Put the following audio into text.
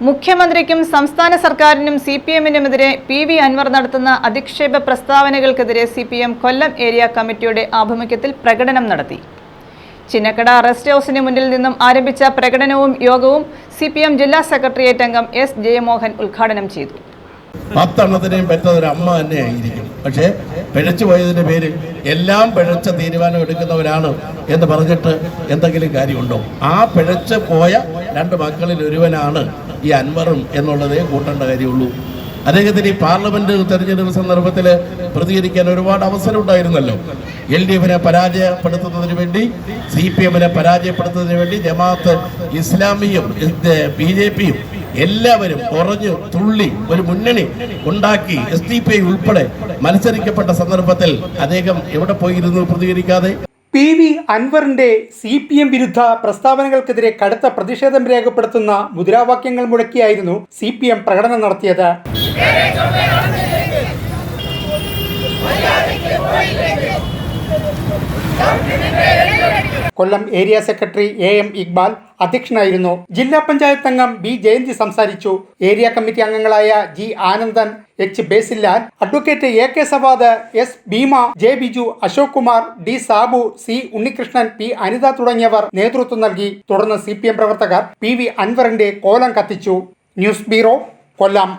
മുഖ്യമന്ത്രിക്കും സംസ്ഥാന സർക്കാരിനും സി പി എമ്മിനുമെതിരെ പി വി അൻവർ നടത്തുന്ന അധിക്ഷേപ പ്രസ്താവനകൾക്കെതിരെ C P M Kollam area കമ്മിറ്റിയുടെ ആഭിമുഖ്യത്തിൽ പ്രകടനം നടത്തി. ചിന്നക്കട റെസ്റ്റ് ഹൌസിന് മുന്നിൽ നിന്നും ആരംഭിച്ച പ്രകടനവും യോഗവും സി പി എം ജില്ലാ സെക്രട്ടേറിയറ്റ് അംഗം എസ് ജയമോഹൻ ഉദ്ഘാടനം ചെയ്തു. പത്തെണ്ണത്തിനെയും പറ്റതൊരു അമ്മ തന്നെ ആയിരിക്കും പക്ഷേ പിഴച്ചു പോയതിന്റെ പേരിൽ എല്ലാം പിഴച്ച തീരുമാനം എടുക്കുന്നവരാണ് എന്ന് പറഞ്ഞിട്ട് എന്തെങ്കിലും കാര്യമുണ്ടോ? ആ പിഴച്ച് പോയ രണ്ട് മക്കളിൽ ഒരുവനാണ് ഈ അൻവറും എന്നുള്ളതേ കൂട്ടേണ്ട കാര്യമുള്ളൂ. അദ്ദേഹത്തിന് ഈ പാർലമെന്റ് തെരഞ്ഞെടുപ്പ് സന്ദർഭത്തിൽ പ്രതികരിക്കാൻ ഒരുപാട് അവസരം ഉണ്ടായിരുന്നല്ലോ എൽ ഡി എഫിനെ പരാജയപ്പെടുത്തുന്നതിന് വേണ്ടി സി പി എമ്മിനെ പരാജയപ്പെടുത്തുന്നതിന് വേണ്ടി ജമാഅത്ത് ഇസ്ലാമിയും ബി ജെ പിയും എല്ലാവരും കുറഞ്ഞു തുള്ളി ഒരു മുന്നണി ഉണ്ടാക്കി എസ് ഡി പി ഐ ഉൾപ്പെടെ മത്സരിക്കപ്പെട്ട സന്ദർഭത്തിൽ അദ്ദേഹം എവിടെ പോയിരുന്നു പ്രതികരിക്കാതെ? പി വി അൻവറിന്റെ സി പി എം വിരുദ്ധ പ്രസ്താവനകൾക്കെതിരെ കടുത്ത പ്രതിഷേധം രേഖപ്പെടുത്തുന്ന മുദ്രാവാക്യങ്ങൾ മുഴക്കിയായിരുന്നു സി പി എം പ്രകടനം നടത്തിയത്. Kollam area secretary A M Iqbal അധ്യക്ഷനായിരുന്നു. ജില്ലാ പഞ്ചായത്ത് അംഗം ബി ജയന്തി സംസാരിച്ചു. ഏരിയ കമ്മിറ്റി അംഗങ്ങളായ G Anandan H Basillal advocate A K Savad S Bheema J Biju Ashok Kumar D Sabu C Unnikrishnan P Anitha തുടങ്ങിയവർ നേതൃത്വം നൽകി. തുടർന്ന് സി പ്രവർത്തകർ പി വി അൻവറിന്റെ കോലം കത്തിച്ചു. News bureau Kollam.